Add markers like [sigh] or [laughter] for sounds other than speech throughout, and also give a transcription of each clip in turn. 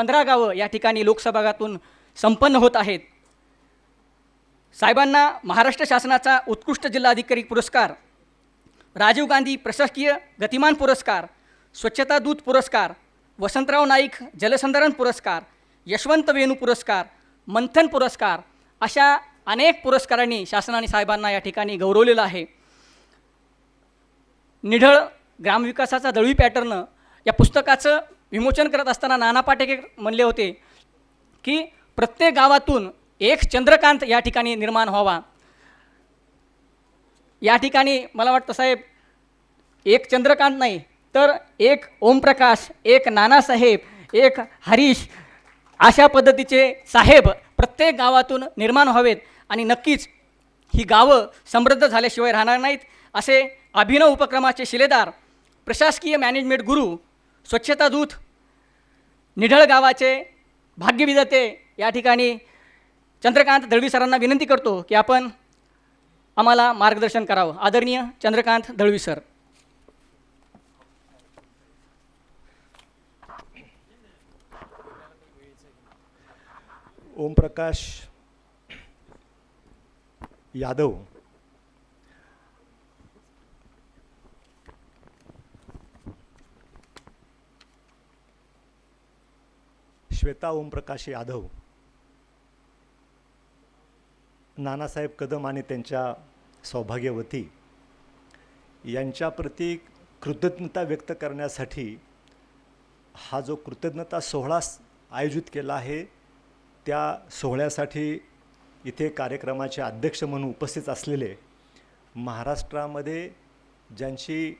पंधरा गावं या ठिकाणी लोकसभागातून संपन्न होत आहेत. साहेबांना महाराष्ट्र शासनाचा उत्कृष्ट जिल्हाधिकारी पुरस्कार राजीव गांधी प्रशासकीय गतिमान पुरस्कार स्वच्छता दूत पुरस्कार वसंतराव नाईक जलसंधारण पुरस्कार यशवंत वेणू पुरस्कार मंथन पुरस्कार अशा अनेक पुरस्कारांनी शासनाने साहेबांना या ठिकाणी गौरवलेलं आहे. निढळ ग्रामविकासाचा दळवी पॅटर्न या पुस्तकाचं विमोचन करत असताना नाना पाटेकर म्हणले होते की प्रत्येक गावातून एक चंद्रकांत या ठिकाणी निर्माण व्हावा. या ठिकाणी मला वाटतं साहेब एक चंद्रकांत नाही तर एक ओमप्रकाश एक नानासाहेब एक हरीश अशा पद्धतीचे साहेब प्रत्येक गावातून निर्माण व्हावेत आणि नक्कीच ही गावं समृद्ध झाल्याशिवाय राहणार नाहीत असे अभिनव उपक्रमाचे शिलेदार प्रशासकीय मॅनेजमेंट गुरु स्वच्छता दूत निढळ गावाचे भाग्यविधाते या ठिकाणी चंद्रकांत दळवी सरांना विनंती करतो की आपण आम्हाला मार्गदर्शन करावं. आदरणीय चंद्रकांत दळवी सर. ओमप्रकाश यादव श्वेता ओमप्रकाश यादव. नानासाहेब कदम आणि त्यांच्या सौभाग्यवती यांच्याप्रती कृतज्ञता व्यक्त करण्यासाठी हा जो कृतज्ञता सोहळा आयोजित केला आहे त्या सोहळ्यासाठी इथे कार्यक्रमाचे अध्यक्ष म्हणून उपस्थित असलेले महाराष्ट्रामध्ये ज्यांची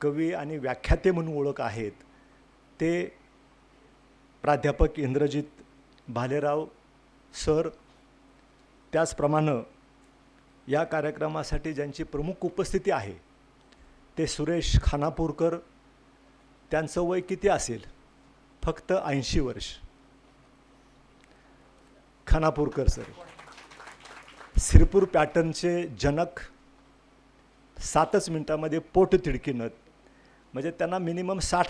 कवी आणि व्याख्याते म्हणून ओळख आहेत ते प्राध्यापक इंद्रजित भालेराव सर त्याचप्रमाणे या कार्यक्रमासाठी ज्यांची प्रमुख उपस्थिती आहे ते सुरेश खानापूरकर त्यांचं वय किती असेल? फक्त ऐंशी वर्ष. खानापूरकर सर. सिरपूर पॅटर्नचे जनक सातच मिनटामध्ये पोट तिडकीनं म्हणजे त्यांना मिनिमम साठ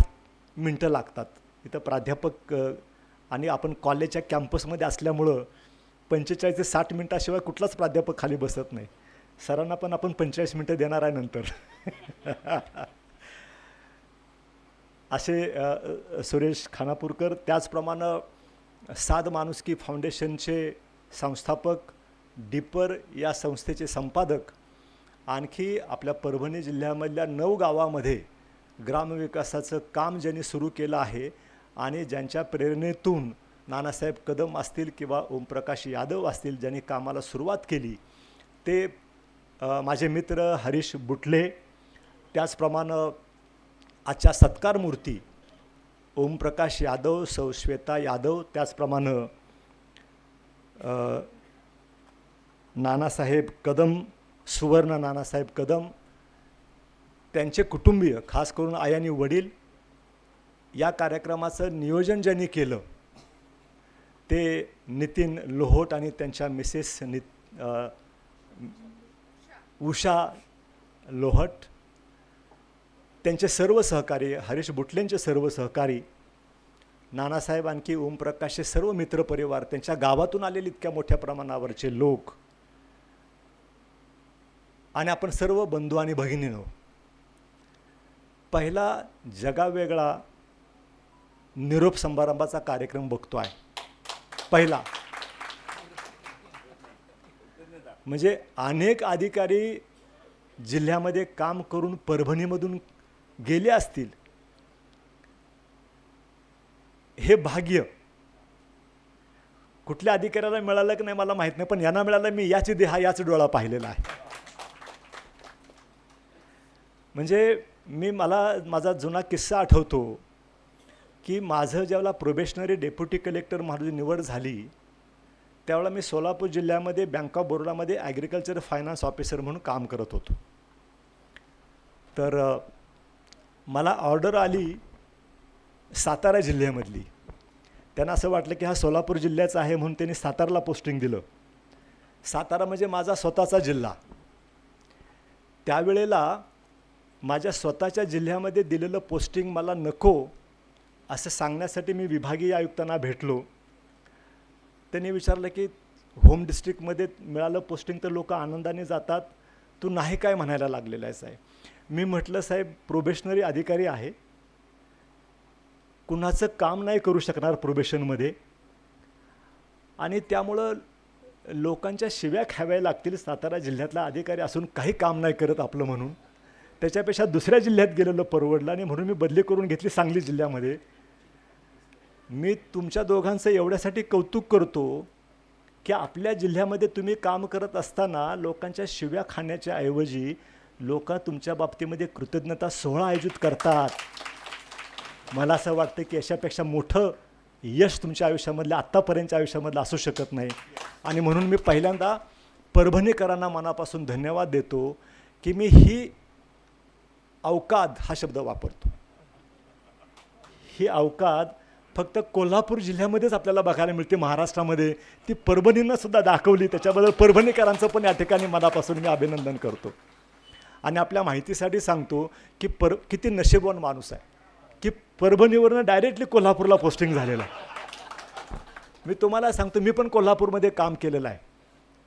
मिनटं लागतात. इथं प्राध्यापक आणि आपण कॉलेजच्या कॅम्पसमध्ये असल्यामुळं पंचेचाळीस ते साठ मिनटाशिवाय कुठलाच प्राध्यापक खाली बसत नाही. सरांना पण आपण पंचेचाळीस मिनटं देणार आहे नंतर. [laughs] असे सुरेश खानापूरकर त्याचप्रमाणे साध माणुसकी फाउंडेशनचे संस्थापक डिपर या संस्थेचे संपादक आणखी आपल्या परभणी जिल्ह्यामधल्या नऊ गावामध्ये ग्रामविकासाचं काम ज्यांनी सुरू केलं आहे आणि ज्यांच्या प्रेरणेतून नानासाहेब कदम असतील किंवा ओमप्रकाश यादव असतील ज्यांनी कामाला सुरुवात केली ते माझे मित्र हरीश बुटले त्याचप्रमाणे आजच्या सत्कार मूर्ती ओमप्रकाश यादव सौ श्वेता यादव त्याचप्रमाणे नानासाहेब कदम सुवर्ण नानासाहेब कदम त्यांचे कुटुंबीय खास करून आई आणि वडील या कार्यक्रमाचं नियोजन ज्यांनी केलं ते नितीन लोहोट आणि त्यांच्या मिसेस नि उषा लोहट त्यांचे सर्व सहकारी हरीश बुटलेंचे सर्व सहकारी नानासाहेब आणखी ओमप्रकाशचे सर्व मित्रपरिवार त्यांच्या गावातून आलेले इतक्या मोठ्या प्रमाणावरचे लोक आणि आपण सर्व बंधू आणि भगिनीनो पहिला जगावेगळा निरोप समारंभाचा कार्यक्रम बघतो आहे पहिला. म्हणजे अनेक अधिकारी जिल्ह्यामध्ये काम करून परभणीमधून गेले असतील. हे भाग्य. कुठल्या अधिकाऱ्याला मिळालं की नाही मला माहीत नाही पण यांना मिळालं मी याची देहा याच डोळा पाहिलेला आहे. म्हणजे मी मला माझा जुना किस्सा आठवतो. की माझं ज्यावेळेला प्रोबेशनरी डेप्युटी कलेक्टर म्हणून निवड झाली त्यावेळेला मी सोलापूर जिल्ह्यामध्ये बँक ऑफ बरोडामध्ये ॲग्रिकल्चर फायनान्स ऑफिसर म्हणून काम करत होतो. तर मला ऑर्डर आली सातारा जिल्ह्यामधली. त्यांना असं वाटलं की हा सोलापूर जिल्ह्याचा आहे म्हणून त्यांनी साताराला पोस्टिंग दिलं. सातारा म्हणजे माझा स्वतःचा जिल्हा. त्यावेळेला माझ्या स्वतःच्या जिल्ह्यामध्ये दिलेलं पोस्टिंग मला नको असं सांगण्यासाठी मी विभागीय आयुक्तांना भेटलो. त्यांनी विचारलं की होम डिस्ट्रिक्टमध्ये मिळालं पोस्टिंग तर लोक आनंदाने जातात. तू नाही काय म्हणायला लागलेला आहे साहेब? मी म्हटलं साहेब प्रोबेशनरी अधिकारी आहे. कुणाचं काम नाही करू शकणार प्रोबेशनमध्ये. आणि त्यामुळं लोकांच्या शिव्या खाव्या लागतील. सातारा जिल्ह्यातला अधिकारी असून काही काम नाही करत आपलं म्हणून. त्याच्यापेक्षा दुसऱ्या जिल्ह्यात गेलेलं परवडलं आणि म्हणून मी बदली करून घेतली सांगली जिल्ह्यामध्ये. मी तुमच्या दोघांचं एवढ्यासाठी कौतुक करतो की आपल्या जिल्ह्यामध्ये तुम्ही काम करत असताना लोकांच्या शिव्या खाण्याच्या ऐवजी लोक तुमच्या बाबतीमध्ये कृतज्ञता सोहळा आयोजित करतात. मला असं वाटतं की याच्यापेक्षा मोठं यश तुमच्या आयुष्यामधलं आत्तापर्यंतच्या आयुष्यामधलं असू शकत नाही. आणि म्हणून मी पहिल्यांदा परभणीकरांना मनापासून धन्यवाद देतो की मी ही अवकाद हा शब्द वापरतो. ही अवकाद फक्त कोल्हापूर जिल्ह्यामध्येच आपल्याला बघायला मिळते महाराष्ट्रामध्ये. ती परभणीनं सुद्धा दाखवली. त्याच्याबद्दल परभणीकरांचं पण या ठिकाणी मनापासून मी अभिनंदन करतो. आणि आपल्या माहितीसाठी सांगतो की पर किती नशीबवान माणूस आहे. की परभणीवरनं डायरेक्टली कोल्हापूरला पोस्टिंग झालेलं आहे. मी तुम्हाला सांगतो मी पण कोल्हापूरमध्ये काम केलेलं आहे.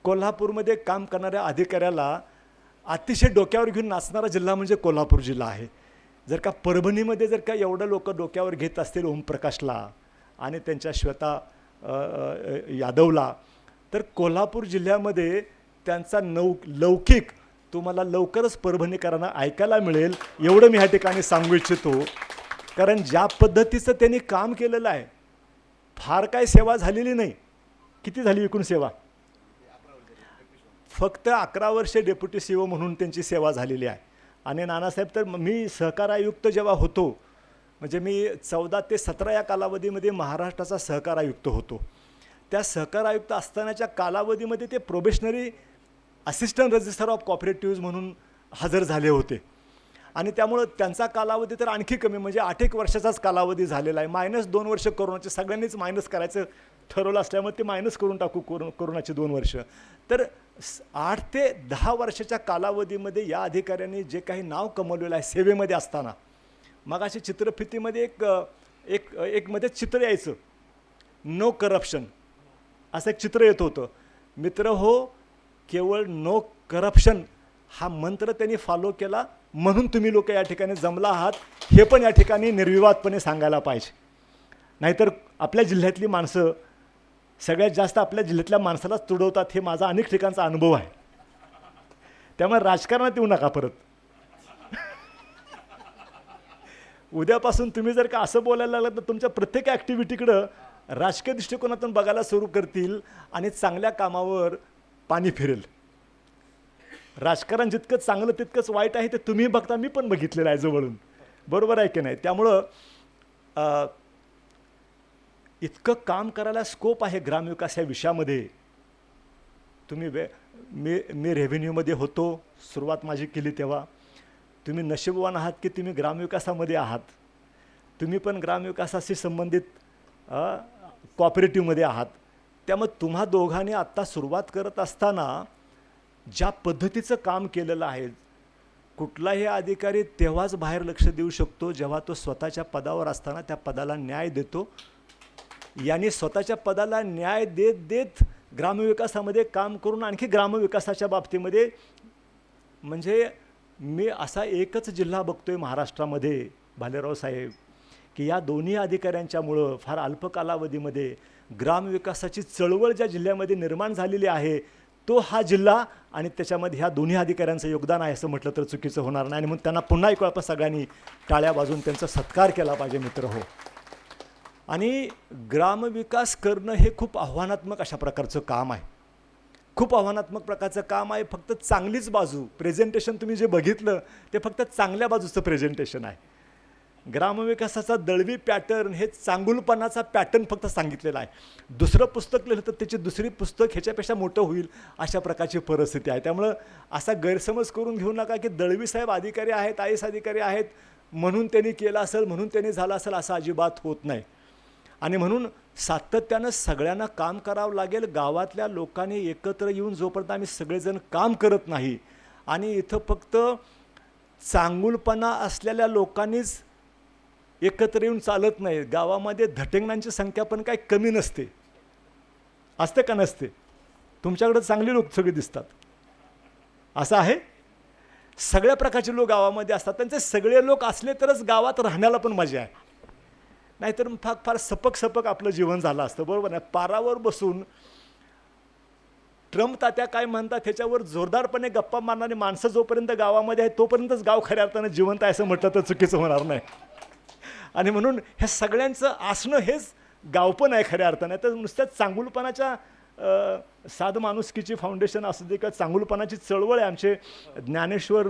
कोल्हापूरमध्ये काम करणाऱ्या अधिकाऱ्याला अतिशय डोक्यावर घेऊन नाचणारा जिल्हा म्हणजे कोल्हापूर जिल्हा आहे. जर का परभणीमध्ये जर का एवढं लोक डोक्यावर घेत असतील ओमप्रकाशला आणि त्यांच्या श्वेता यादवला तर कोल्हापूर जिल्ह्यामध्ये त्यांचा नौ लौकिक तुम्हाला लवकरच परभणीकरांना ऐकायला मिळेल एवढं मी ह्या ठिकाणी सांगू इच्छितो. कारण ज्या पद्धतीचं त्यांनी काम केलेलं आहे फार काय सेवा झालेली नाही. किती झाली एकूण सेवा? फक्त अकरा वर्षे डेप्युटी सी ओ म्हणून त्यांची सेवा झालेली आहे. आणि नानासाहेब तर मी सहकार आयुक्त जेव्हा होतो म्हणजे मी चौदा ते सतरा या कालावधीमध्ये महाराष्ट्राचा सहकार आयुक्त होतो. त्या सहकार आयुक्त असतानाच्या कालावधीमध्ये ते probationary assistant register of cooperative म्हणून हजर झाले होते. आणि त्यामुळं त्यांचा कालावधी तर आणखी कमी म्हणजे आठ एक वर्षाचाच कालावधी झालेला आहे. मायनस दोन वर्ष कोरोनाचे सगळ्यांनीच मायनस करायचं ठरवलं असल्यामुळे ते मायनस करून टाकू कोरो कोरोनाचे दोन वर्ष. तर आठ ते दहा वर्षाच्या कालावधीमध्ये या अधिकाऱ्यांनी जे काही नाव कमवलेलं आहे सेवेमध्ये असताना मग अशी चित्रफितीमध्ये एक एक एक मध्ये चित्र यायचं. नो करप्शन असं एक चित्र येत होतं. मित्र हो केवळ नो करप्शन हा मंत्र त्यांनी फॉलो केला म्हणून तुम्ही लोक या ठिकाणी जमला आहात हे पण या ठिकाणी निर्विवादपणे सांगायला पाहिजे. नाहीतर आपल्या जिल्ह्यातली माणसं सगळ्यात जास्त आपल्या जिल्ह्यातल्या माणसालाच तुडवतात हे माझा अनेक ठिकाणचा अनुभव आहे. त्यामुळे राजकारणात येऊ नका परत. उद्यापासून तुम्ही जर का असं बोलायला लागलं तर तुमच्या प्रत्येक ॲक्टिव्हिटीकडं राजकीय दृष्टिकोनातून बघायला सुरू करतील आणि चांगल्या कामावर पाणी फिरेल. राजकारण जितकं चांगलं तितकंच वाईट आहे ते तुम्ही बघता मी पण बघितलेलं आहे जवळून. बरोबर आहे की नाही? त्यामुळं इतकं काम करायला स्कोप आहे ग्रामविकास या विषयामध्ये. तुम्ही वे मी मी रेव्हेन्यूमध्ये होतो सुरुवात माझी केली तेव्हा. तुम्ही नशीबवान आहात की तुम्ही ग्रामविकासामध्ये आहात? तुम्ही पण ग्रामविकासाशी संबंधित कॉपरेटिव्हमध्ये आहात. त्यामुळे तुम्हा दोघांनी आत्ता सुरुवात करत असताना ज्या पद्धतीचं काम केलेलं आहे कुठलाही अधिकारी तेव्हाच बाहेर लक्ष देऊ शकतो जेव्हा तो स्वतःच्या पदावर असताना त्या पदाला न्याय देतो. यांनी स्वतःच्या पदाला न्याय देत देत ग्रामविकासामध्ये काम करून आणखी ग्रामविकासाच्या बाबतीमध्ये म्हणजे मी असा एकच जिल्हा बघतो आहे महाराष्ट्रामध्ये भालेराव साहेब की या दोन्ही अधिकाऱ्यांच्यामुळं फार अल्प कालावधीमध्ये ग्रामविकासाची चळवळ ज्या जिल्ह्यामध्ये निर्माण झालेली आहे तो हा जिल्हा आणि त्याच्यामध्ये ह्या दोन्ही अधिकाऱ्यांचं योगदान आहे असं म्हटलं तर चुकीचं होणार नाही. आणि म्हणून त्यांना पुन्हा एक वेळा सगळ्यांनी टाळ्या बाजून त्यांचा सत्कार केला पाहिजे मित्र हो. आणि ग्रामविकास करणं हे खूप आव्हानात्मक अशा प्रकारचं काम आहे. खूप आव्हानात्मक प्रकारचं काम आहे. फक्त चांगलीच बाजू प्रेझेंटेशन तुम्ही जे बघितलं ते फक्त चांगल्या बाजूचं प्रेझेंटेशन आहे. ग्रामविकासाचा दळवी पॅटर्न हे चांगुलपणाचा पॅटर्न फक्त सांगितलेला आहे. दुसरं पुस्तक लिहिलं तर त्याची दुसरी पुस्तक ह्याच्यापेक्षा मोठं होईल अशा प्रकारची परिस्थिती आहे. त्यामुळं असा गैरसमज करून घेऊ नका की दळवी साहेब अधिकारी आहेत आय एस अधिकारी आहेत म्हणून त्यांनी केलं असेल म्हणून त्यांनी झालं असेल असं अजिबात होत नाही. आणि म्हणून सातत्यानं सगळ्यांना काम करावं लागेल गावातल्या लोकांनी एकत्र येऊन जोपर्यंत आम्ही सगळेजण काम करत नाही आणि इथं फक्त चांगुलपणा असलेल्या लोकांनीच एकत्र येऊन चालत नाही गावामध्ये धटेंगणांची संख्या पण काही कमी नसते. असते का नसते? तुमच्याकडे चांगली लोक सगळे दिसतात. असं आहे? सगळ्या प्रकारचे लोक गावामध्ये असतात. त्यांचे सगळे लोक असले तरच गावात राहण्याला पण मजा आहे. नाहीतर फार फार सपक सपक आपलं जीवन झालं असतं बरोबर नाही? पारावर बसून ट्रम्प तात्या काय म्हणतात त्याच्यावर जोरदारपणे गप्पा मारणारी माणसं जोपर्यंत गावामध्ये आहे तोपर्यंतच गाव खऱ्या अर्थानं जिवंत आहे असं म्हटलं तर चुकीचं होणार नाही. आणि म्हणून ह्या सगळ्यांचं असणं हेच गाव पण आहे खऱ्या अर्थानं. तर नुसत्याच चांगुलपणाच्या साध माणुसकीची फाउंडेशन असू दे का चांगुलपणाची चळवळ आहे आमचे ज्ञानेश्वर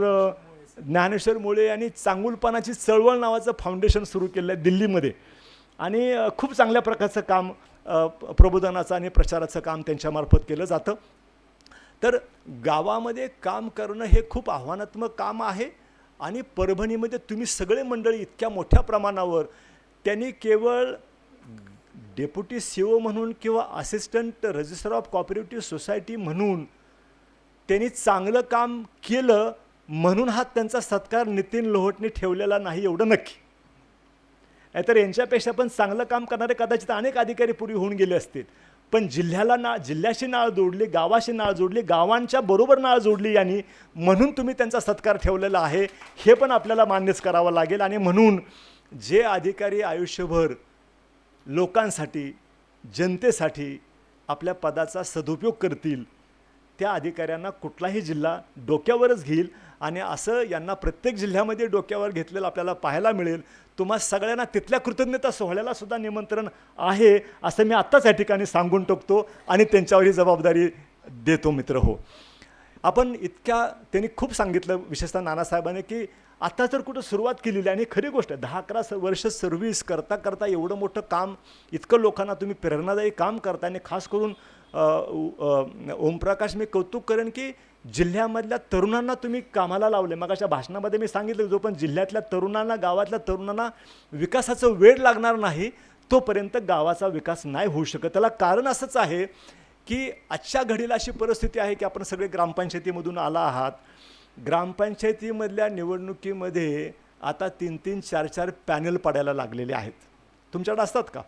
ज्ञानेश्वर मुळे यांनी चांगुलपणाची चळवळ नावाचं फाउंडेशन सुरू केलं आहे दिल्लीमध्ये. आणि खूप चांगल्या प्रकारचं काम प्रबोधनाचं आणि प्रचाराचं काम त्यांच्यामार्फत केलं जातं. तर गावामध्ये काम करणं हे खूप आव्हानात्मक काम आहे आणि परभणीमध्ये तुम्ही सगळे मंडळी इतक्या मोठ्या प्रमाणावर त्यांनी केवळ डेप्युटी सी ओ म्हणून किंवा assistant register of cooperative society म्हणून त्यांनी चांगलं काम केलं म्हणून हा त्यांचा सत्कार नितीन लोहटने ठेवलेला नाही एवढं नक्की. नाहीतर यांच्यापेक्षा पण चांगलं काम करणारे कदाचित अनेक अधिकारी पूर्वी होऊन गेले असतील. पण जिल्ह्याला ना जिल्ह्याशी नाळ जोडली गावाशी नाळ जोडली गावांच्या बरोबर नाळ जोडली यांनी म्हणून तुम्ही त्यांचा सत्कार ठेवलेला आहे हे पण आपल्याला मान्यच करावं लागेल. आणि म्हणून जे अधिकारी आयुष्यभर लोकांसाठी जनतेसाठी आपल्या पदाचा सदुपयोग करतील त्या अधिकाऱ्यांना कुठलाही जिल्हा डोक्यावरच घेईल. आणि असं यांना प्रत्येक जिल्ह्यामध्ये डोक्यावर घेतलेलं आपल्याला पाहायला मिळेल. तुम्हा सगळ्यांना तिथल्या कृतज्ञता सोहळ्याला सुद्धा निमंत्रण आहे असं मी आत्ताच या ठिकाणी सांगून टाकतो आणि त्यांच्यावर ही जबाबदारी देतो मित्र हो. आपण इतक्या त्यांनी खूप सांगितलं विशेषतः नानासाहेबांनी की आता जर कुठं सुरुवात केलेली आहे आणि खरी गोष्ट आहे दहा अकरा वर्ष सर्व्हिस करता करता एवढं मोठं काम इतकं लोकांना तुम्ही प्रेरणादायी काम करता आणि खास करून ओमप्रकाश मी कौतुक करेन की जिल्ह्यामधल्या तरुणांना तुम्ही कामाला लावले. मग अशा भाषणामध्ये मी सांगितलं जो पण जिल्ह्यातल्या तरुणांना गावातल्या तरुणांना विकासाचं वेळ लागणार नाही तोपर्यंत गावाचा विकास नाही होऊ शकत. त्याला कारण असंच आहे की आजच्या घडीला अशी परिस्थिती आहे की आपण सगळे ग्रामपंचायतीमधून आला आहात. ग्रामपंचायतीमधल्या निवडणुकीमध्ये आता तीन तीन चार चार पॅनल पडायला लागलेले आहेत. तुमच्याकडे असतात का?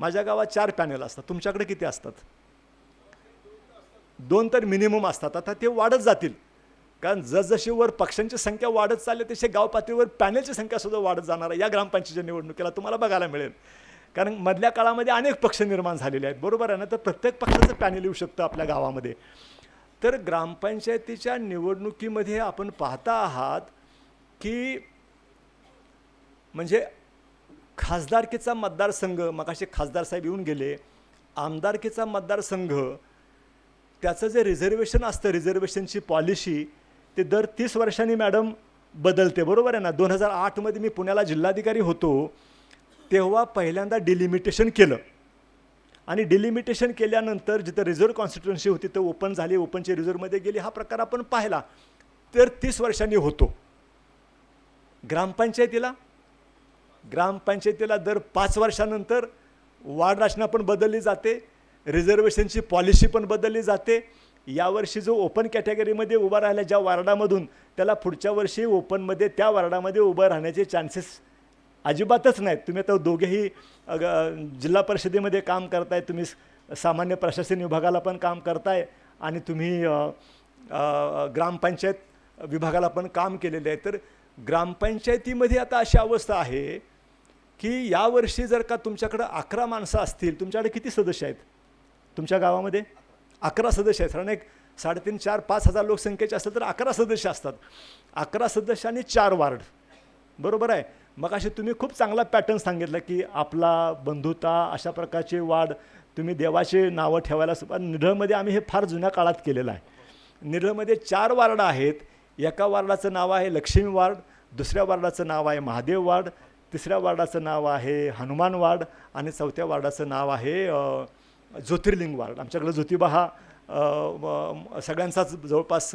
माझ्या गावात चार पॅनल असतात. तुमच्याकडे किती असतात? दोन तर मिनिमम असतात. आता ते वाढत जातील. कारण जसजशी वर पक्षांची संख्या वाढत चालली तसे गाव पातळीवर पॅनलची संख्या सुद्धा वाढत जाणार आहे. या ग्रामपंचायतीच्या निवडणुकीला तुम्हाला बघायला मिळेल. कारण मधल्या काळामध्ये अनेक पक्ष निर्माण झालेले आहेत. बरोबर आहे ना? तर प्रत्येक पक्षाचं पॅनल येऊ शकतं आपल्या गावामध्ये. तर ग्रामपंचायतीच्या निवडणुकीमध्ये आपण पाहता आहात की म्हणजे खासदारकीचा मतदारसंघ मगाशी खासदार साहेब येऊन गेले. आमदारकीचा मतदारसंघ त्याचं जे रिझर्वेशन असतं रिझर्वेशनची पॉलिसी ते दर तीस वर्षांनी मॅडम बदलते. बरोबर आहे ना? दोन हजार आठमध्ये मी पुण्याला जिल्हाधिकारी होतो तेव्हा पहिल्यांदा डिलिमिटेशन केलं. आणि डिलिमिटेशन केल्यानंतर जिथं रिझर्व्ह कॉन्स्टिट्युन्सी होती तर ओपन झाली. ओपनची रिझर्व्हमध्ये गेली. हा प्रकार आपण पाहिला. तर तीस वर्षांनी होतो. ग्रामपंचायतीला? ग्रामपंचायतीला दर पाच वर्षानंतर वार्ड रचना पण बदलली जाते. रिझर्वेशनची पॉलिसी पण बदलली जाते. यावर्षी जो ओपन कॅटेगरीमध्ये उभा राहिला ज्या वार्डामधून त्याला पुढच्या वर्षी ओपनमध्ये त्या वार्डामध्ये उभं राहण्याचे चान्सेस अजिबातच नाहीत. तुम्ही आता दोघेही ग- जिल्हा परिषदेमध्ये काम करताय तुम्ही सामान्य प्रशासन विभागाला पण काम करताय आणि तुम्ही ग्रामपंचायत विभागाला पण काम केलेलं आहे. तर ग्रामपंचायतीमध्ये आता अशी अवस्था आहे की यावर्षी जर का तुमच्याकडं अकरा माणसं असतील तुमच्याकडे किती सदस्य आहेत? तुमच्या गावामध्ये अकरा सदस्य आहेत. कारण एक साडेतीन चार पाच हजार लोकसंख्येचे असेल तर अकरा सदस्य असतात. अकरा सदस्य आणि चार वार्ड. बरोबर आहे? मग असे तुम्ही खूप चांगला पॅटर्न सांगितला की आपला बंधुता अशा प्रकारचे वार्ड तुम्ही देवाचे नावं ठेवायला सुद्धा निरळमध्ये आम्ही हे फार जुन्या काळात केलेलं आहे. निरळमध्ये चार वार्ड आहेत. एका वार्डाचं नाव आहे लक्ष्मी वार्ड दुसऱ्या वार्डाचं नाव आहे महादेव वार्ड तिसऱ्या वार्डाचं नाव आहे हनुमान वार्ड आणि चौथ्या वार्डाचं नाव आहे ज्योतिर्लिंग वार्ड आमच्याकडं ज्योतिबा हा सगळ्यांचाच जवळपास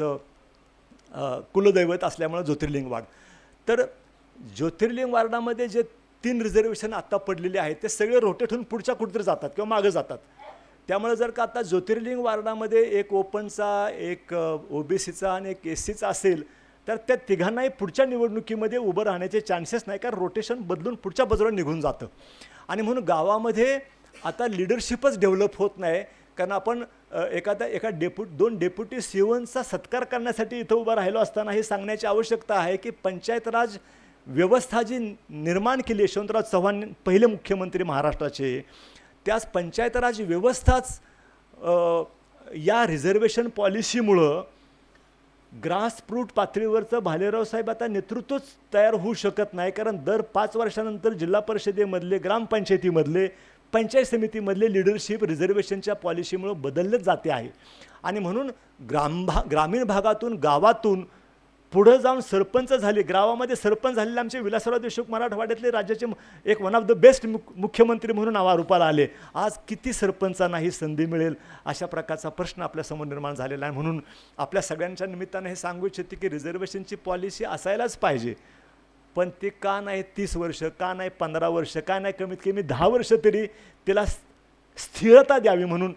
कुलदैवत असल्यामुळं ज्योतिर्लिंग वार्ड तर ज्योतिर्लिंग वार्डामध्ये जे तीन रिझर्वेशन आत्ता पडलेले आहेत ते सगळे रोटेट होऊन पुढच्या कुठेतरी जातात किंवा मागं जातात. त्यामुळे जर का आता ज्योतिर्लिंग वार्डामध्ये एक ओपनचा एक ओ बी सीचा आणि एक एस सीचा असेल तर त्या तिघांनाही पुढच्या निवडणुकीमध्ये उभं राहण्याचे चान्सेस नाही कारण रोटेशन बदलून पुढच्या बाजूला निघून जातं. आणि म्हणून गावामध्ये आता लिडरशिपच डेव्हलप होत नाही. कारण आपण एखादा एका डेप्यू दोन डेप्युटी सीओनचा सत्कार करण्यासाठी इथं उभं राहिलो असताना हे सांगण्याची आवश्यकता आहे की पंचायत राज व्यवस्था जी निर्माण केली यशवंतराव चव्हाण पहिले मुख्यमंत्री महाराष्ट्राचे त्याच पंचायत राज व्यवस्थाच या रिझर्वेशन पॉलिसीमुळं ग्रासरूट पातळीवरचं भालेराव साहेब आता नेतृत्वच तयार होऊ शकत नाही. कारण दर पाच वर्षानंतर जिल्हा परिषदेमधले ग्रामपंचायतीमधले पंचायत समितीमधले लिडरशिप रिझर्वेशनच्या पॉलिसीमुळं बदललंच जाते आहे. आणि म्हणून ग्राम भा ग्रामीण भागातून गावातून पुढं जाऊन सरपंच झाले गावामध्ये सरपंच झालेले आमचे विलासराव देशमुख मराठवाड्यातले राज्याचे एक वन ऑफ द बेस्ट मुख्यमंत्री म्हणून आवारूपाला आले. आज किती सरपंचांना ही संधी मिळेल अशा प्रकारचा प्रश्न आपल्यासमोर निर्माण झालेला आहे. म्हणून आपल्या सगळ्यांच्या निमित्तानं हे सांगू इच्छिते की रिझर्वेशनची पॉलिसी असायलाच पाहिजे. पण ते का नाही तीस वर्ष का नाही पंधरा वर्ष का नाही कमीत कमी दहा वर्ष तरी तिला स्थिरता द्यावी म्हणून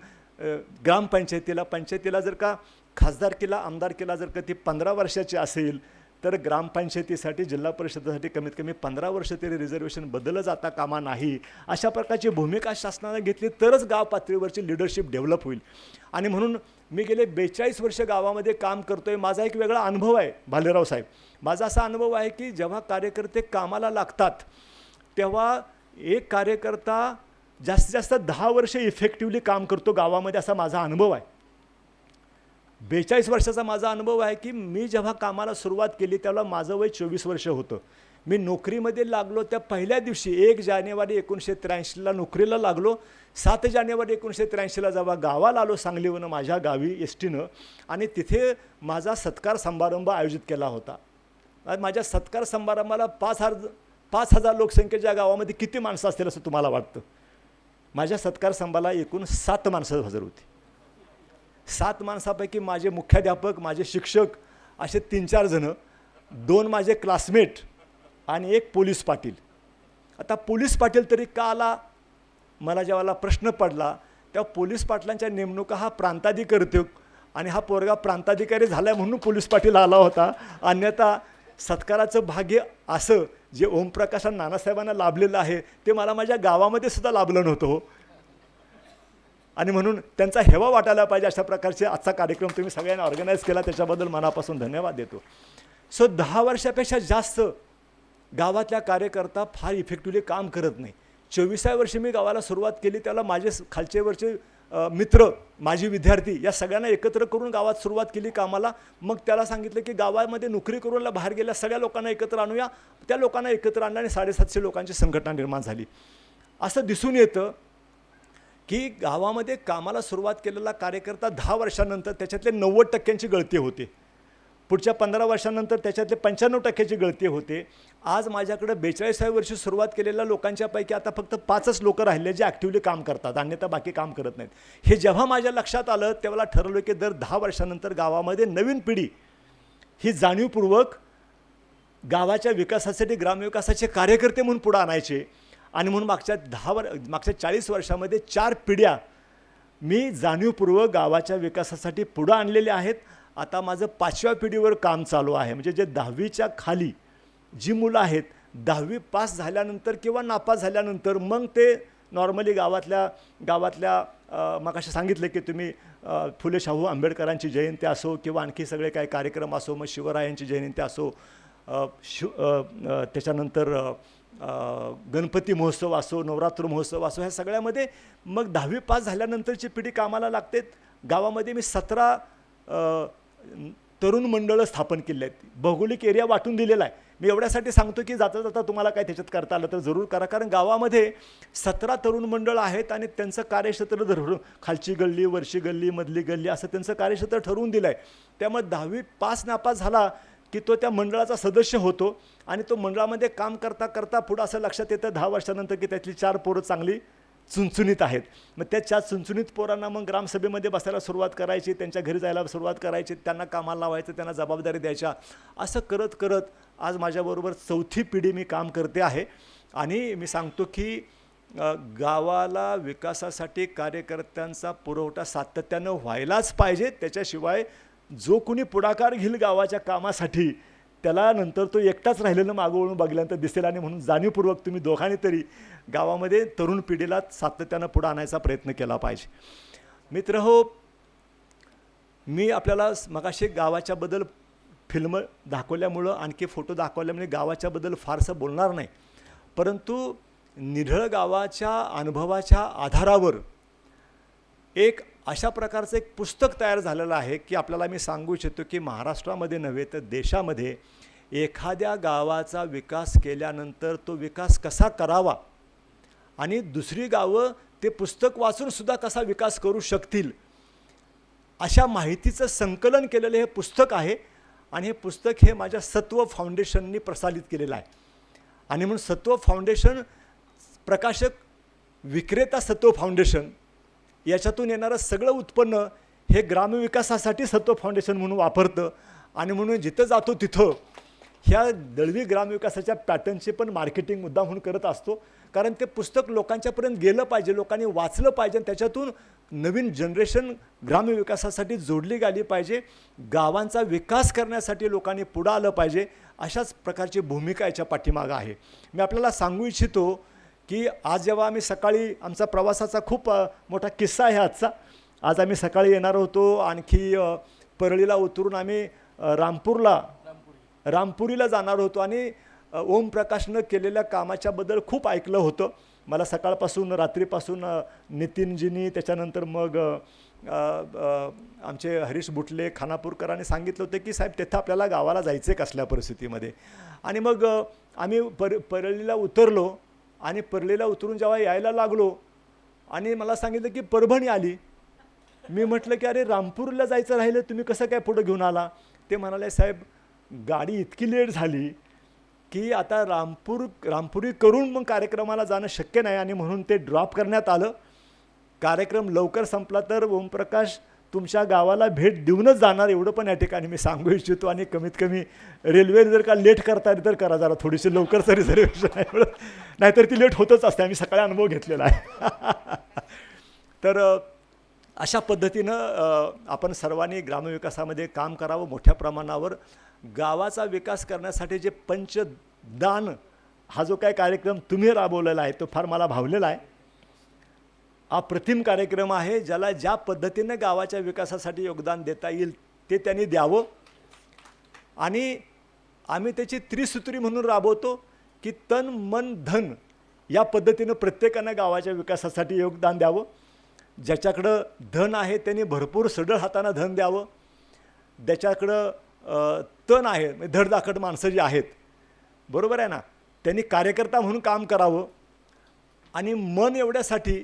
ग्रामपंचायतीला पंचायतीला जर का खासदारकीला आमदारकीला जर का ती पंधरा वर्षाची असेल तर ग्रामपंचायतीसाठी जिल्हा परिषदेसाठी कमीत कमी पंधरा वर्ष तरी रिझर्वेशन बदललं जाता कामा नाही. अशा प्रकारची भूमिका शासनानं घेतली तरच गाव पातळीवरची लिडरशिप डेव्हलप होईल. आणि म्हणून मी गेले बेचाळीस वर्ष गावामध्ये काम करतो आहे माझा एक वेगळा अनुभव आहे भालेराव साहेब. माझा असा अनुभव आहे की जेव्हा कार्यकर्ते कामाला लागतात तेव्हा एक कार्यकर्ता जास्तीत जास्त दहा वर्ष इफेक्टिव्हली काम करतो गावामध्ये असा माझा अनुभव आहे. बेचाळीस वर्षाचा माझा अनुभव आहे की मी जेव्हा कामाला सुरुवात केली तेव्हा माझं वय चोवीस वर्ष होतं. मी नोकरीमध्ये लागलो त्या पहिल्या दिवशी एक जानेवारी एकोणीसशे त्र्याऐंशीला नोकरीला लागलो. सात जानेवारी एकोणीसशे त्र्याऐंशीला जेव्हा गावाला आलो सांगलीवरून माझ्या गावी एस टीनं आणि तिथे माझा सत्कार समारंभ आयोजित केला होता. माझ्या सत्कार समारंभाला पाच हजार पाच हजार लोकसंख्येच्या गावामध्ये किती माणसं असतील असं तुम्हाला वाटतं? माझ्या सत्कार समारंभाला एकूण सात माणसं हजर होती. सात माणसापैकी माझे मुख्याध्यापक माझे शिक्षक असे तीन चार जणं दोन माझे क्लासमेट आणि एक पोलीस पाटील. आता पोलीस पाटील तरी का आला? मला जेव्हा प्रश्न पडला तेव्हा पोलीस पाटलांच्या नेमणुका हा प्रांताधिकारी आणि हा पोरगा प्रांताधिकारी झाला म्हणून पोलीस पाटील आला होता. अन्यथा सत्काराचं भाग्य असं जे ओमप्रकाश आणि नानासाहेबांना लाभलेलं आहे ते मला माझ्या गावामध्ये सुद्धा लाभलं नव्हतं हो. आणि म्हणून त्यांचा हेवा वाटायला पाहिजे अशा प्रकारचे आजचा कार्यक्रम तुम्ही सगळ्यांना ऑर्गनाईज केला त्याच्याबद्दल मनापासून धन्यवाद देतो. सो दहा वर्षापेक्षा जास्त गावातल्या कार्यकर्ता फार इफेक्टिव्हली काम करत नाही. चोवीसाव्या वर्षी मी गावाला सुरुवात केली त्याला माझे खालचे वरचे मित्र माझी विद्यार्थी या सगळ्यांना एकत्र करून गावात सुरुवात केली कामाला. मग त्याला सांगितलं की गावामध्ये नोकरी करूनला बाहेर गेल्या सगळ्या लोकांना एकत्र आणूया. त्या लोकांना एकत्र आणलं आणि साडेसातशे लोकांची संघटना निर्माण झाली. असं दिसून येतं की गावामध्ये कामाला सुरुवात केलेला कार्यकर्ता दहा वर्षानंतर त्याच्यातले नव्वद टक्क्यांची गळती होते. पुढच्या पंधरा वर्षानंतर त्याच्यातले पंच्याण्णव टक्क्याची गळती होते. आज माझ्याकडे बेचाळीसाव्या वर्षी सुरुवात केलेल्या लोकांच्यापैकी आता फक्त पाचच लोक राहिले जे ॲक्टिव्हली काम करतात अन्यथा बाकी काम करत नाहीत. हे जेव्हा माझ्या लक्षात आलं तेव्हा ठरवलं की दर दहा वर्षानंतर गावामध्ये नवीन पिढी ही जाणीवपूर्वक गावाच्या विकासासाठी ग्रामविकासाचे कार्यकर्ते म्हणून पुढं आणायचे. आणि म्हणून मागच्या दहा वर मागच्या चाळीस वर्षामध्ये चार पिढ्या मी जाणीवपूर्वक गावाच्या विकासासाठी पुढं आणलेले आहेत. आता माझं पाचव्या पिढीवर काम चालू आहे. म्हणजे जे दहावीच्या खाली जी मुलं आहेत दहावी पास झाल्यानंतर किंवा नापास झाल्यानंतर मग ते नॉर्मली गावातल्या गावातल्या मग असे सांगितले की तुम्ही फुले शाहू आंबेडकरांची जयंती असो किंवा आणखी सगळे काही कार्यक्रम असो मग शिवरायांची जयंती असो शिव त्याच्यानंतर गणपती महोत्सव असो नवरात्र महोत्सव असो ह्या सगळ्यामध्ये मग दहावी पास झाल्यानंतरची पिढी कामाला लागते गावामध्ये मी सतरा तरुण मंडळं स्थापन केली आहेत. भौगोलिक एरिया वाटून दिलेला आहे. मी एवढ्यासाठी सांगतो की जाता जाता तुम्हाला काय त्याच्यात करता आलं तर जरूर करा. कारण गावामध्ये सतरा तरुण मंडळ आहेत आणि त्यांचं कार्यक्षेत्र धरून खालची गल्ली वरची गल्ली मधली गल्ली असं त्यांचं कार्यक्षेत्र ठरवून दिलं आहे त्यामुळे दहावी पास नापास झाला की तो त्या मंडळाचा सदस्य होतो आणि तो मंडळामध्ये काम करता करता पुढं असं लक्षात येतं दहा वर्षानंतर की त्यातली चार पोरं चांगली चुणचुणीत आहेत. मग त्या चार चुणचुणीत पोरांना मग ग्रामसभेमध्ये बसायला सुरुवात करायची त्यांच्या घरी जायला सुरुवात करायची त्यांना कामाला लावायचं त्यांना जबाबदारी द्यायच्या. असं करत करत आज माझ्याबरोबर चौथी पिढी मी काम करते आहे. आणि मी सांगतो की गावाला विकासासाठी कार्यकर्त्यांचा पुरवठा सातत्यानं व्हायलाच पाहिजे. त्याच्याशिवाय जो कुणी पुढाकार घेईल गावाच्या कामासाठी त्याला नंतर तो एकटाच राहिलेलं मागं वळून बघल्यानंतर दिसेल आणि म्हणून जाणीवपूर्वक तुम्ही दोघांनी तरी गावामध्ये तरुण पिढीला सातत्यानं पुढं आणायचा प्रयत्न केला पाहिजे. मित्र हो मी आपल्याला मगाशी गावाच्याबद्दल फिल्म दाखवल्यामुळं आणखी फोटो दाखवल्यामुळे गावाच्याबद्दल फारसं बोलणार नाही. परंतु निढळ गावाच्या अनुभवाच्या आधारावर एक अशा प्रकारचं एक पुस्तक तयार झालेलं आहे की आपल्याला मी सांगू इच्छितो की महाराष्ट्रामध्ये नव्हे तर देशामध्ये एखाद्या गावाचा विकास केल्यानंतर तो विकास कसा करावा? आणि दुसरी गावं ते पुस्तक वाचूनसुद्धा कसा विकास करू शकतील? अशा माहितीचं संकलन केलेलं हे पुस्तक आहे आणि हे पुस्तक हे माझ्या सत्व फाउंडेशननी प्रसारित केलेलं आहे. आणि म्हणून सत्व फाउंडेशन प्रकाशक विक्रेता सत्व फाउंडेशन याच्यातून येणारं सगळं उत्पन्न हे ग्रामविकासासाठी सत्व फाउंडेशन म्हणून वापरतं. आणि म्हणून जिथं जातो तिथं ह्या दळवी ग्रामविकासाच्या पॅटर्नचे पण मार्केटिंग मुद्दा म्हणून करत असतो. कारण ते पुस्तक लोकांच्यापर्यंत गेलं पाहिजे लोकांनी वाचलं पाहिजे आणि त्याच्यातून नवीन जनरेशन ग्रामविकासासाठी जोडली गेली पाहिजे. गावांचा विकास करण्यासाठी लोकांनी पुढं आलं पाहिजे. अशाच प्रकारची भूमिका याच्या पाठीमागं आहे. मी आपल्याला सांगू इच्छितो की आज जेव्हा आम्ही सकाळी आमचा प्रवासाचा खूप मोठा किस्सा आहे आजचा. आज आम्ही सकाळी येणार होतो आणखी परळीला उतरून आम्ही रामपूरला रामपुरीला जाणार होतो आणि ओमप्रकाशनं केलेल्या कामाच्याबद्दल खूप ऐकलं होतं. मला सकाळपासून रात्रीपासून नितीनजींनी त्याच्यानंतर मग आमचे हरीश बुटले खानापूरकरांनी सांगितलं होतं की साहेब तिथं आपल्याला गावाला जायचं आहे कसल्या परिस्थितीमध्ये? आणि मग आम्ही पर परळीला उतरलो. आणि परलेला उतरून जेव्हा यायला लागलो आणि मला सांगितलं की परभणी आली. मी म्हटलं की अरे रामपूरला जायचं राहिलं तुम्ही कसं काय पुढं घेऊन आला? ते म्हणाले साहेब गाडी इतकी लेट झाली की आता रामपूर रामपुरी करून मग कार्यक्रमाला जाणं शक्य नाही. आणि म्हणून ते ड्रॉप करण्यात आलं. कार्यक्रम लवकर संपला तर ओमप्रकाश तुमच्या गावाला भेट देऊनच जाणार एवढं पण या ठिकाणी मी सांगू इच्छितो. आणि कमीत कमी रेल्वे जर का लेट करता आली तर करा जरा थोडीशी लवकरचं रिझर्वेशन आहे एवढं नाहीतर ती लेट होतच असते. आम्ही सकाळी अनुभव घेतलेला आहे. [laughs] तर अशा पद्धतीनं आपण सर्वांनी ग्रामविकासामध्ये काम करावं. मोठ्या प्रमाणावर गावाचा विकास करण्यासाठी जे पंचदान हा जो काय कार्यक्रम तुम्ही राबवलेला आहे तो फार मला भावलेला आहे. हा अप्रतिम कार्यक्रम आहे ज्याला ज्या पद्धतीनं गावाच्या विकासासाठी योगदान देता येईल ते त्यांनी द्यावं. आणि आम्ही त्याची त्रिसूत्री म्हणून राबवतो की तन मन धन या पद्धतीनं प्रत्येकानं गावाच्या विकासासाठी योगदान द्यावं. ज्याच्याकडं धन आहे त्यांनी भरपूर सडळ हातानं धन द्यावं. ज्याच्याकडं तण तन आहे म्हणजे धडधाकट माणसं जी आहेत बरोबर आहे ना? त्यांनी कार्यकर्ता म्हणून काम करावं. आणि मन एवढ्यासाठी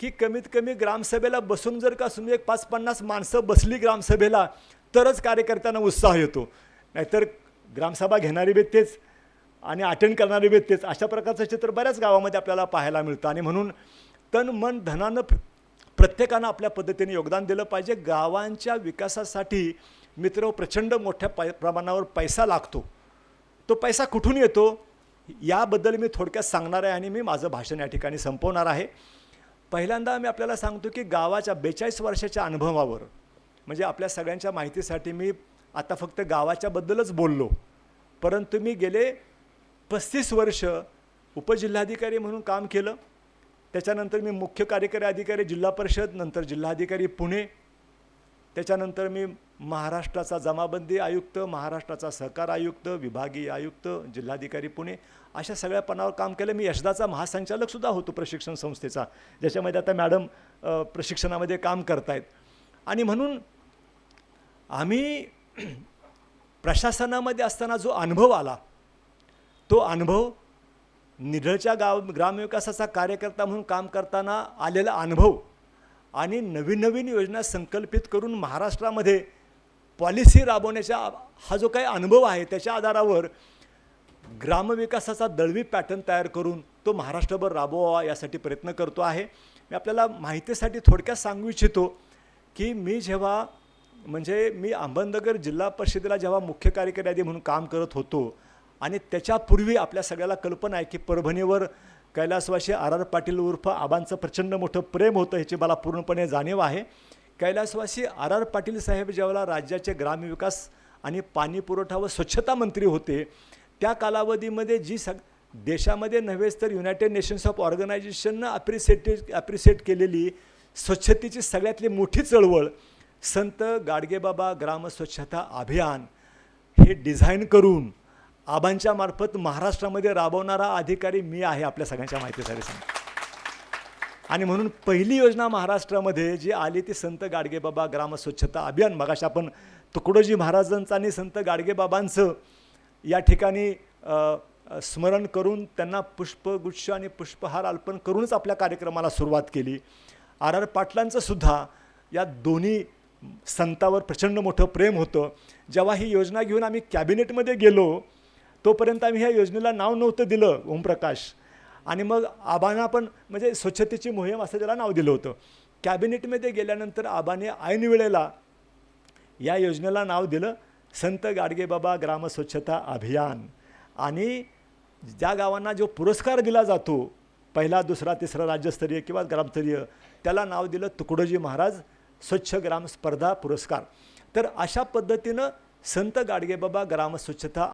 की कमीत कमी ग्रामसभेला बसून जर का समजा एक पाच पन्नास माणसं बसली ग्रामसभेला तरच कार्यकर्त्यांना उत्साह येतो. नाहीतर ग्रामसभा घेणारी बी तेच आणि अटेंड करणारी बी तेच. अशा प्रकारचं चित्र बऱ्याच गावामध्ये आपल्याला पाहायला मिळतं. आणि म्हणून तन मन धनानं प्रत्येकानं आपल्या पद्धतीने योगदान दिलं पाहिजे. गावांच्या विकासासाठी मित्र प्रचंड मोठ्या पै प्रमाणावर पैसा लागतो. तो पैसा कुठून येतो? याबद्दल मी थोडक्यात सांगणार आहे आणि मी माझं भाषण या ठिकाणी संपवणार आहे. पहिल्यांदा मी आपल्याला सांगतो की गावाच्या बेचाळीस वर्षाच्या अनुभवावर म्हणजे आपल्या सगळ्यांच्या माहितीसाठी मी आता फक्त गावाच्याबद्दलच बोललो. परंतु मी गेले पस्तीस वर्ष उपजिल्हाधिकारी म्हणून काम केलं. त्याच्यानंतर मी मुख्य कार्यकारी अधिकारी जिल्हा परिषद नंतर जिल्हाधिकारी पुणे. त्याच्यानंतर मी महाराष्ट्राचा जमाबंदी आयुक्त महाराष्ट्राचा सहकार आयुक्त विभागीय आयुक्त जिल्हाधिकारी पुणे अशा सगळ्या पणावर काम केलं. मी यशदाचा महासंचालकसुद्धा होतो प्रशिक्षण संस्थेचा. ज्याच्यामध्ये आता मॅडम प्रशिक्षणामध्ये काम करतायत. आणि म्हणून आम्ही प्रशासनामध्ये असताना जो अनुभव आला तो अनुभव निढळच्या गाव ग्रामविकासाचा कार्यकर्ता म्हणून काम करताना आलेला अनुभव आणि नवीन नवीन योजना संकल्पित करून महाराष्ट्रामध्ये पॉलिसी राबवण्याचा हा जो काही अनुभव आहे त्याच्या आधारावर ग्रामविकासाचा दळवी पॅटर्न तयार करून तो महाराष्ट्रभर राबवावा यासाठी प्रयत्न करतो आहे. मी आपल्याला माहितीसाठी थोडक्यात सांगू इच्छितो की मी जेव्हा म्हणजे मी अहमदनगर जिल्हा परिषदेला जेव्हा मुख्य कार्यकारी आधी म्हणून काम करत होतो आणि त्याच्यापूर्वी आपल्या सगळ्याला कल्पना आहे की परभणीवर कैलासवासी आर आर पाटील उर्फ आबांचं प्रचंड मोठं प्रेम होतं ह्याची मला पूर्णपणे जाणीव आहे. कैलासवासी आर आर पाटील साहेब ज्यावेळेला राज्याचे ग्रामविकास आणि पाणी पुरवठा व स्वच्छता मंत्री होते त्या कालावधीमध्ये जी सग देशामध्ये नव्हेच तर युनायटेड नेशन्स ऑफ ऑर्गनायझेशननं अप्रिसिएटेड ॲप्रिसिएट केलेली स्वच्छतेची सगळ्यातली मोठी चळवळ संत गाडगेबाबा ग्राम स्वच्छता अभियान हे डिझाईन करून आबांच्या मार्फत महाराष्ट्रामध्ये राबवणारा अधिकारी मी आहे आपल्या सगळ्यांच्या माहितीसाठी सांगतो. आणि म्हणून पहिली योजना महाराष्ट्रामध्ये जी आली ती संत गाडगेबाबा ग्राम स्वच्छता अभियान. मगाशी आपण तुकडोजी महाराजांचं आणि संत गाडगेबाबांचं या ठिकाणी स्मरण करून त्यांना पुष्पगुच्छ आणि पुष्पहार अर्पण करूनच आपल्या कार्यक्रमाला सुरुवात केली. आर आर पाटलांचं सुद्धा या दोन्ही संतावर प्रचंड मोठं प्रेम होतं. जेव्हा ही योजना घेऊन आम्ही कॅबिनेटमध्ये गेलो तोपर्यंत आम्ही ह्या योजनेला नाव नव्हतं दिलं ओमप्रकाश. आणि मग आबांना पण म्हणजे स्वच्छतेची मोहीम असं त्याला नाव दिलं होतं. कॅबिनेटमध्ये गेल्यानंतर आबाने ऐन वेळेला या योजनेला नाव दिलं संत गाडगेबाबा ग्राम स्वच्छता अभियान. आणि ज्या गावांना जो पुरस्कार दिला जातो पहिला दुसरा तिसरा राज्यस्तरीय किंवा ग्रामस्तरीय त्याला नाव दिलं तुकडोजी महाराज स्वच्छ ग्राम स्पर्धा पुरस्कार. तर अशा पद्धतीनं संत गाडगेबाबा ग्राम स्वच्छता